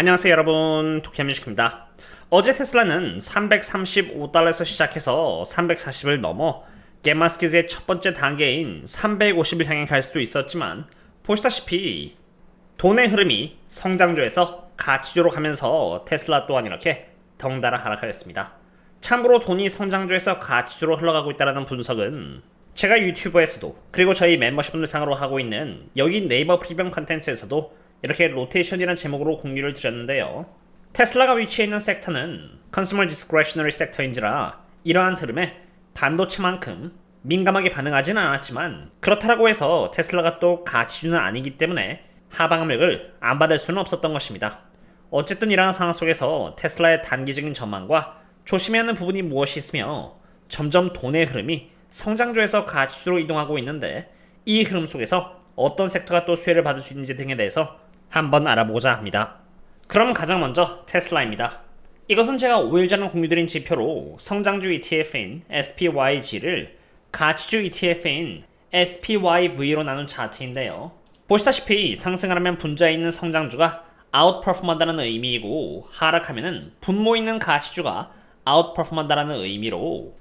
안녕하세요 여러분 도케뮤직입니다 어제 테슬라는 335달러에서 시작해서 340을 넘어 게마스키즈의 첫 번째 단계인 350을 향해 갈 수도 있었지만 보시다시피 돈의 흐름이 성장주에서 가치주로 가면서 테슬라 또한 이렇게 덩달아 하락하였습니다. 참고로 돈이 성장주에서 가치주로 흘러가고 있다는 분석은 제가 유튜브에서도 그리고 저희 멤버십분들 상으로 하고 있는 여기 네이버 프리미엄 컨텐츠에서도 이렇게 로테이션이라는 제목으로 공유를 드렸는데요. 테슬라가 위치해 있는 섹터는 컨슈머 디스크레셔너리 섹터인지라 이러한 흐름에 반도체만큼 민감하게 반응하지는 않았지만 그렇다고 해서 테슬라가 또 가치주는 아니기 때문에 하방 압력을 안 받을 수는 없었던 것입니다. 어쨌든 이러한 상황 속에서 테슬라의 단기적인 전망과 조심해야 하는 부분이 무엇이 있으며 점점 돈의 흐름이 성장주에서 가치주로 이동하고 있는데 이 흐름 속에서 어떤 섹터가 또 수혜를 받을 수 있는지 등에 대해서 한번 알아보고자 합니다. 그럼 가장 먼저 테슬라입니다. 이것은 제가 5일 전에 공유드린 지표로 성장주 ETF인 SPYG를 가치주 ETF인 SPYV로 나눈 차트인데요. 보시다시피 상승하려면 분자에 있는 성장주가 아웃퍼폼한다는 의미이고 하락하면은 분모 있는 가치주가 아웃퍼폼한다는 의미로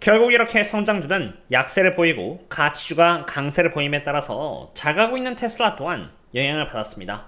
결국 이렇게 성장주는 약세를 보이고 가치주가 강세를 보임에 따라서 잘 가고 있는 테슬라 또한 영향을 받았습니다.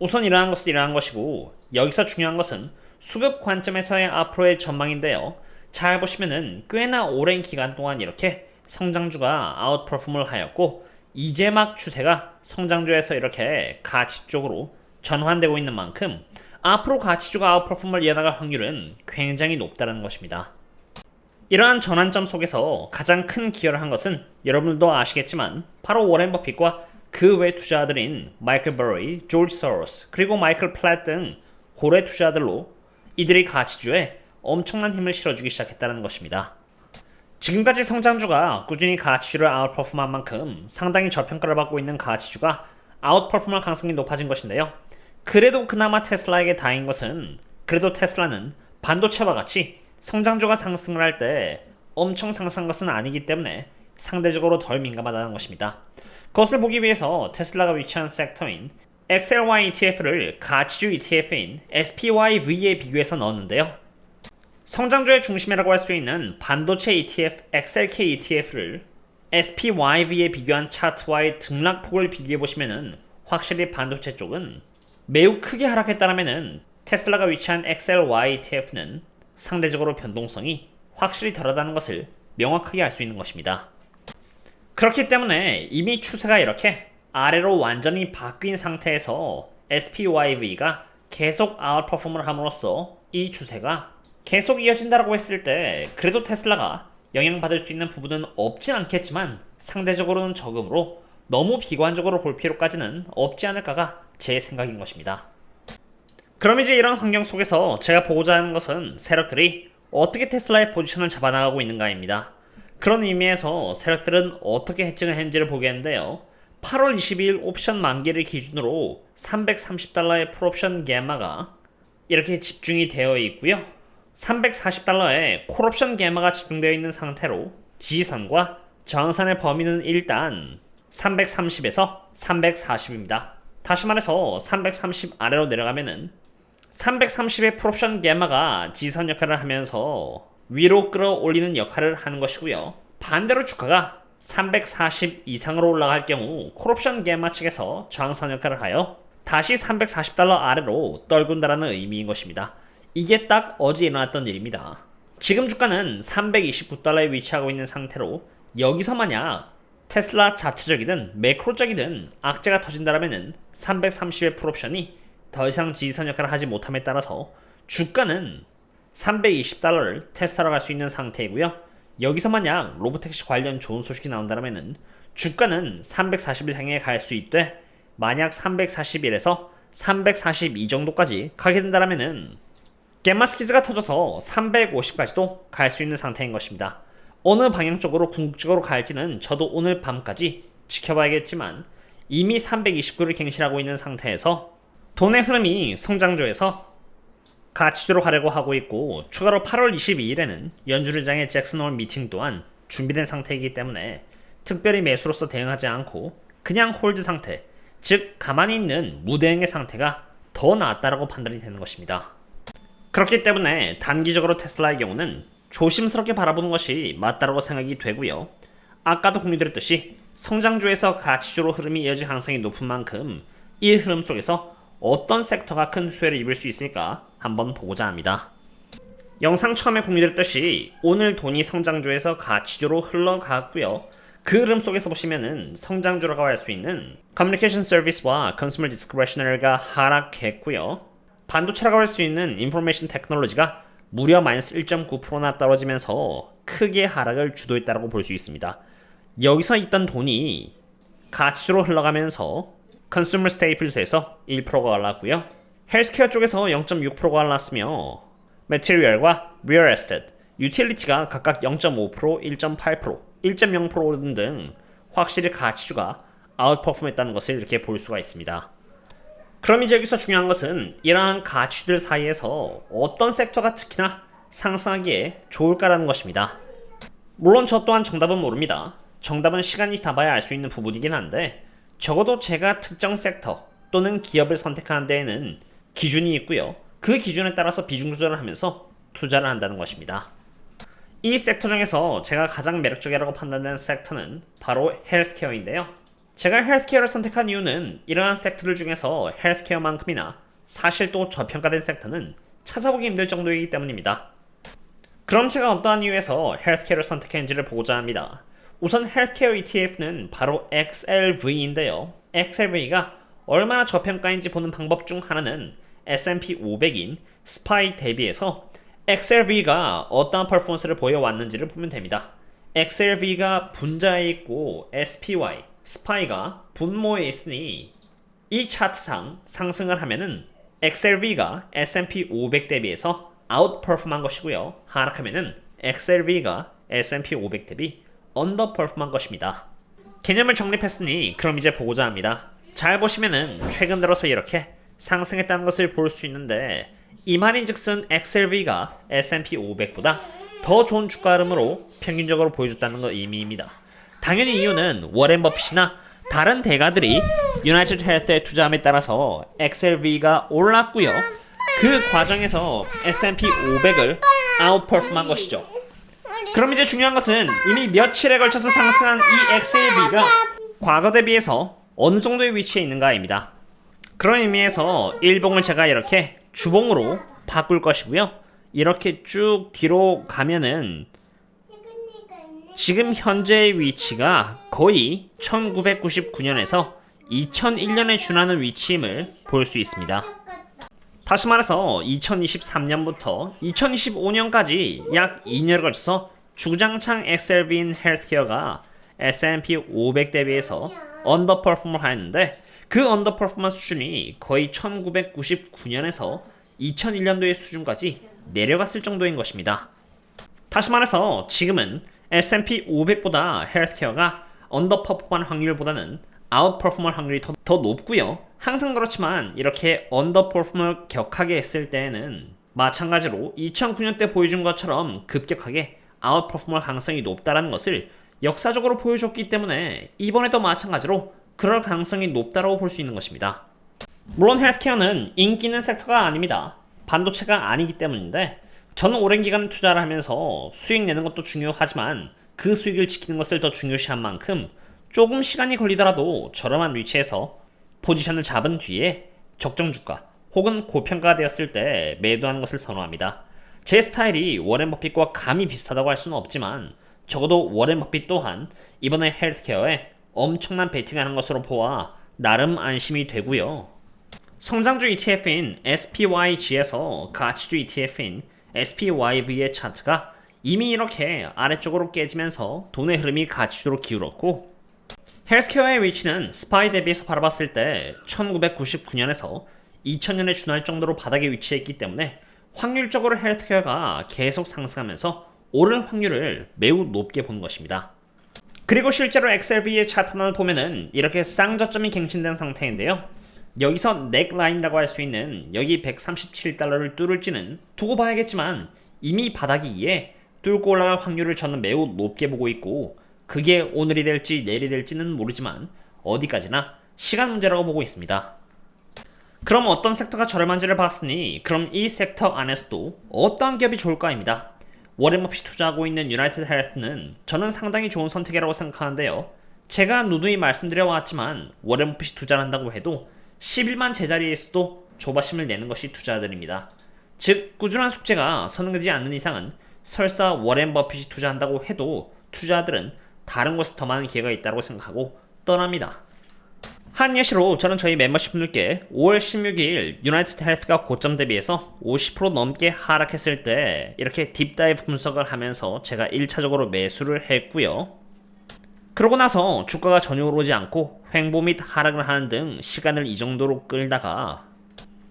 우선 이러한 것은 이러한 것이고 여기서 중요한 것은 수급 관점에서의 앞으로의 전망인데요. 잘 보시면은 꽤나 오랜 기간 동안 이렇게 성장주가 아웃퍼폼을 하였고 이제 막 추세가 성장주에서 이렇게 가치 쪽으로 전환되고 있는 만큼 앞으로 가치주가 아웃퍼폼을 이어나갈 확률은 굉장히 높다는 것입니다. 이러한 전환점 속에서 가장 큰 기여를 한 것은 여러분들도 아시겠지만 바로 워렌 버핏과 그 외 투자자들인 마이클 버리, 조지 소로스, 그리고 마이클 플랫 등 고래 투자자들로 이들이 가치주에 엄청난 힘을 실어주기 시작했다는 것입니다. 지금까지 성장주가 꾸준히 가치주를 아웃퍼폼한 만큼 상당히 저평가를 받고 있는 가치주가 아웃퍼폼할 가능성이 높아진 것인데요. 그래도 그나마 테슬라에게 다행인 것은 그래도 테슬라는 반도체와 같이 성장주가 상승을 할 때 엄청 상승한 것은 아니기 때문에 상대적으로 덜 민감하다는 것입니다. 그것을 보기 위해서 테슬라가 위치한 섹터인 XLY ETF를 가치주 ETF인 SPYV에 비교해서 넣었는데요. 성장주의 중심이라고 할 수 있는 반도체 ETF XLK ETF를 SPYV에 비교한 차트와의 등락폭을 비교해 보시면은 확실히 반도체 쪽은 매우 크게 하락했다면은 테슬라가 위치한 XLY ETF는 상대적으로 변동성이 확실히 덜하다는 것을 명확하게 알 수 있는 것입니다. 그렇기 때문에 이미 추세가 이렇게 아래로 완전히 바뀐 상태에서 SPYV가 계속 아웃퍼폼을 함으로써 이 추세가 계속 이어진다고 했을 때 그래도 테슬라가 영향받을 수 있는 부분은 없진 않겠지만 상대적으로는 적음으로 너무 비관적으로 볼 필요까지는 없지 않을까가 제 생각인 것입니다. 그럼 이제 이런 환경 속에서 제가 보고자 하는 것은 세력들이 어떻게 테슬라의 포지션을 잡아나가고 있는가입니다. 그런 의미에서 세력들은 어떻게 해칭을 했는지를 보겠는데요. 8월 22일 옵션 만기를 기준으로 330달러의 풀옵션 게마가 이렇게 집중이 되어 있고요. 340달러의 콜옵션 게마가 집중되어 있는 상태로 지선과 저항선의 범위는 일단 330에서 340입니다. 다시 말해서 330 아래로 내려가면은 330의 풀옵션 게마가 지선 역할을 하면서 위로 끌어올리는 역할을 하는 것이고요. 반대로 주가가 340 이상으로 올라갈 경우 콜옵션 게마 측에서 저항선 역할을 하여 다시 340달러 아래로 떨군다라는 의미인 것입니다. 이게 딱 어제 일어났던 일입니다. 지금 주가는 329달러에 위치하고 있는 상태로 여기서 만약 테슬라 자체적이든 매크로적이든 악재가 터진다면 330의 풀옵션이 더 이상 지지선 역할을 하지 못함에 따라서 주가는 320달러를 테스트하러 갈 수 있는 상태이고요. 여기서 만약 로보택시 관련 좋은 소식이 나온다면 주가는 340일 향해 갈 수 있되 만약 341에서 342 정도까지 가게 된다면 겜마스키즈가 터져서 350까지도 갈 수 있는 상태인 것입니다. 어느 방향 쪽으로 궁극적으로 갈지는 저도 오늘 밤까지 지켜봐야겠지만 이미 329를 갱신하고 있는 상태에서 돈의 흐름이 성장주에서 가치주로 가려고 하고 있고 추가로 8월 22일에는 연준의장의 잭슨 홀 미팅 또한 준비된 상태이기 때문에 특별히 매수로서 대응하지 않고 그냥 홀드 상태 즉 가만히 있는 무대응의 상태가 더 나았다라고 판단이 되는 것입니다. 그렇기 때문에 단기적으로 테슬라의 경우는 조심스럽게 바라보는 것이 맞다라고 생각이 되고요. 아까도 공유드렸듯이 성장주에서 가치주로 흐름이 이어질 가능성이 높은 만큼 이 흐름 속에서 어떤 섹터가 큰 수혜를 입을 수 있을까 한번 보고자 합니다. 영상 처음에 공유드렸듯이 오늘 돈이 성장주에서 가치주로 흘러갔고요. 그 흐름 속에서 보시면은 성장주라고 할 수 있는 커뮤니케이션 서비스와 컨슈머 디스크레셔널가 하락했고요. 반도체라고 할 수 있는 인포메이션 테크놀로지가 무려 마이너스 1.9%나 떨어지면서 크게 하락을 주도했다고 볼 수 있습니다. 여기서 있던 돈이 가치로 흘러가면서 컨슈머 스테이플스에서 1%가 올랐고요. 헬스케어 쪽에서 0.6%가 올랐으며 매티리얼과 리얼 에스테트, 유틸리티가 각각 0.5%, 1.8%, 1.0% 오른 등 확실히 가치주가 아웃퍼폼했다는 것을 이렇게 볼 수가 있습니다. 그럼 이제 여기서 중요한 것은 이러한 가치들 사이에서 어떤 섹터가 특히나 상승하기에 좋을까라는 것입니다. 물론 저 또한 정답은 모릅니다. 정답은 시간이 지나봐야 알 수 있는 부분이긴 한데 적어도 제가 특정 섹터 또는 기업을 선택하는 데에는 기준이 있고요. 그 기준에 따라서 비중 조절을 하면서 투자를 한다는 것입니다. 이 섹터 중에서 제가 가장 매력적이라고 판단되는 섹터는 바로 헬스케어인데요. 제가 헬스케어를 선택한 이유는 이러한 섹터들 중에서 헬스케어만큼이나 사실 또 저평가된 섹터는 찾아보기 힘들 정도이기 때문입니다. 그럼 제가 어떠한 이유에서 헬스케어를 선택했는지를 보고자 합니다. 우선 헬스케어 ETF는 바로 XLV인데요. XLV가 얼마나 저평가인지 보는 방법 중 하나는 S&P 500인 스파이 대비해서 XLV가 어떠한 퍼포먼스를 보여왔는지를 보면 됩니다. XLV가 분자에 있고 SPY, 스파이가 분모에 있으니 이 차트상 상승을 하면은 XLV가 S&P 500 대비해서 아웃퍼폼한 것이고요. 하락하면은 XLV가 S&P 500 대비 언더퍼폼한 것입니다. 개념을 정립했으니 그럼 이제 보고자 합니다. 잘 보시면은 최근 들어서 이렇게 상승했다는 것을 볼 수 있는데 이 말인즉슨 XLV가 S&P 500보다 더 좋은 주가 흐름으로 평균적으로 보여줬다는 것 의미입니다. 당연히 이유는 워렌 버핏이나 다른 대가들이 유나이티드 헬스에 투자함에 따라서 XLV가 올랐고요. 그 과정에서 S&P 500을 아웃퍼폼한 것이죠. 그럼 이제 중요한 것은 이미 며칠에 걸쳐서 상승한 이 XLV가 과거 대비해서 어느 정도의 위치에 있는가입니다. 그런 의미에서 일봉을 제가 이렇게 주봉으로 바꿀 것이고요. 이렇게 쭉 뒤로 가면은 지금 현재의 위치가 거의 1999년에서 2001년에 준하는 위치임을 볼 수 있습니다. 다시 말해서 2023년부터 2025년까지 약 2년을 걸쳐서 주장창 XLV인 헬스케어가 S&P 500 대비해서 언더퍼폼을 하였는데 그 언더퍼포먼스 수준이 거의 1999년에서 2001년도의 수준까지 내려갔을 정도인 것입니다. 다시 말해서 지금은 S&P 500보다 헬스케어가 언더퍼폼한 확률보다는 아웃퍼폼할 확률이 더, 더 높고요. 항상 그렇지만 이렇게 언더퍼폼을 격하게 했을 때에는 마찬가지로 2009년 때 보여준 것처럼 급격하게 아웃퍼폼할 가능성이 높다는 것을 역사적으로 보여줬기 때문에 이번에도 마찬가지로 그럴 가능성이 높다고 볼 수 있는 것입니다. 물론 헬스케어는 인기 있는 섹터가 아닙니다. 반도체가 아니기 때문인데 저는 오랜 기간 투자를 하면서 수익 내는 것도 중요하지만 그 수익을 지키는 것을 더 중요시한 만큼 조금 시간이 걸리더라도 저렴한 위치에서 포지션을 잡은 뒤에 적정 주가 혹은 고평가가 되었을 때 매도하는 것을 선호합니다. 제 스타일이 워렌 버핏과 감이 비슷하다고 할 수는 없지만 적어도 워렌 버핏 또한 이번에 헬스케어에 엄청난 베팅하는 것으로 보아 나름 안심이 되고요. 성장주 ETF인 SPYG에서 가치주 ETF인 SPYV의 차트가 이미 이렇게 아래쪽으로 깨지면서 돈의 흐름이 가치주로 기울었고 헬스케어의 위치는 스파이 대비해서 바라봤을 때 1999년에서 2000년에 준할 정도로 바닥에 위치했기 때문에 확률적으로 헬스케어가 계속 상승하면서 오를 확률을 매우 높게 보는 것입니다. 그리고 실제로 XLV의 차트만을 보면은 이렇게 쌍저점이 갱신된 상태인데요. 여기서 넥라인이라고 할 수 있는 여기 137달러를 뚫을지는 두고 봐야겠지만 이미 바닥이기에 뚫고 올라갈 확률을 저는 매우 높게 보고 있고 그게 오늘이 될지 내일이 될지는 모르지만 어디까지나 시간 문제라고 보고 있습니다. 그럼 어떤 섹터가 저렴한지를 봤으니 그럼 이 섹터 안에서도 어떠한 기업이 좋을까입니다. 버핏이 투자하고 있는 유나이티드 헬스는 저는 상당히 좋은 선택이라고 생각하는데요. 제가 누누이 말씀드려 왔지만 워렌 버핏이 투자를 한다고 해도 11만 제자리에서도 조바심을 내는 것이 투자들입니다. 즉 꾸준한 숙제가 선행되지 않는 이상은 설사 워렌 버핏이 투자한다고 해도 투자들은 다른 곳에 더 많은 기회가 있다고 생각하고 떠납니다. 한 예시로 저는 저희 멤버십 분들께 5월 16일 유나이티드 헬스가 고점 대비해서 50% 넘게 하락했을 때 이렇게 딥다이브 분석을 하면서 제가 1차적으로 매수를 했고요. 그러고 나서 주가가 전혀 오르지 않고 횡보 및 하락을 하는 등 시간을 이 정도로 끌다가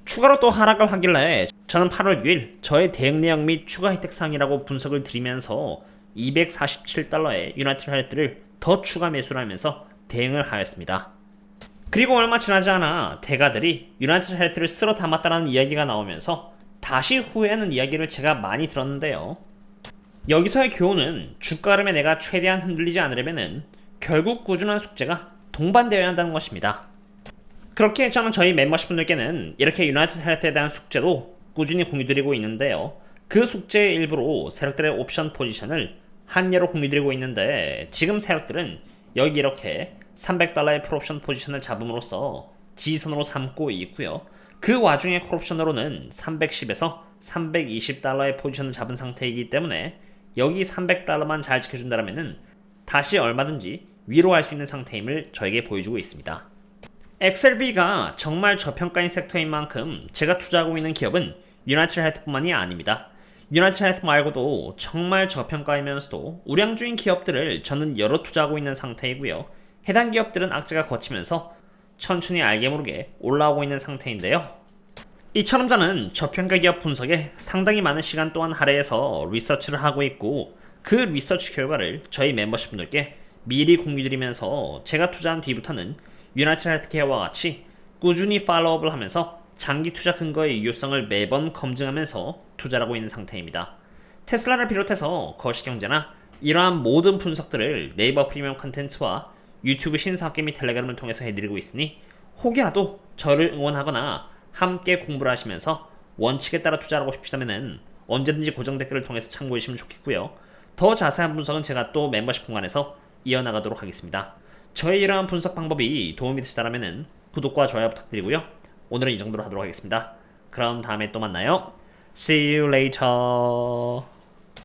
추가로 또 하락을 하길래 저는 8월 6일 저의 대응 내역 및 추가 혜택 사항이라고 분석을 드리면서 247달러의 유나이티드 헬스를 더 추가 매수를 하면서 대응을 하였습니다. 그리고 얼마 지나지 않아 대가들이 유나이티드 헬스를 쓸어 담았다는 이야기가 나오면서 다시 후회하는 이야기를 제가 많이 들었는데요. 여기서의 교훈은 주가름에 내가 최대한 흔들리지 않으려면은 결국 꾸준한 숙제가 동반되어야 한다는 것입니다. 그렇게 저는 저희 멤버십 분들께는 이렇게 유나이티드 헬스에 대한 숙제도 꾸준히 공유드리고 있는데요. 그 숙제의 일부로 세력들의 옵션 포지션을 한 예로 공유드리고 있는데 지금 세력들은 여기 이렇게 300달러의 풀옵션 포지션을 잡음으로써 지선으로 삼고 있고요. 그 와중에 콜옵션으로는 310에서 320달러의 포지션을 잡은 상태이기 때문에 여기 300달러만 잘 지켜준다면 은 다시 얼마든지 위로 할 수 있는 상태임을 저에게 보여주고 있습니다. XLV가 정말 저평가인 섹터인 만큼 제가 투자하고 있는 기업은 유나이티드 헬스뿐만이 아닙니다. 유나이티드 헬스 말고도 정말 저평가이면서도 우량주인 기업들을 저는 여러 투자하고 있는 상태이고요. 해당 기업들은 악재가 거치면서 천천히 알게 모르게 올라오고 있는 상태인데요. 이처럼 저는 저평가 기업 분석에 상당히 많은 시간 동안 할애해서 리서치를 하고 있고 그 리서치 결과를 저희 멤버십 분들께 미리 공유드리면서 제가 투자한 뒤부터는 유나이티드 헬스케어와 같이 꾸준히 팔로우업을 하면서 장기 투자 근거의 유효성을 매번 검증하면서 투자를 하고 있는 상태입니다. 테슬라를 비롯해서 거시경제나 이러한 모든 분석들을 네이버 프리미엄 컨텐츠와 유튜브 신사학계 및 텔레그램을 통해서 해드리고 있으니 혹여라도 저를 응원하거나 함께 공부를 하시면서 원칙에 따라 투자를 하고 싶으시다면 언제든지 고정 댓글을 통해서 참고해 주시면 좋겠고요. 더 자세한 분석은 제가 또 멤버십 공간에서 이어나가도록 하겠습니다. 저의 이러한 분석 방법이 도움이 되시다면 구독과 좋아요 부탁드리고요. 오늘은 이 정도로 하도록 하겠습니다. 그럼 다음에 또 만나요. See you later.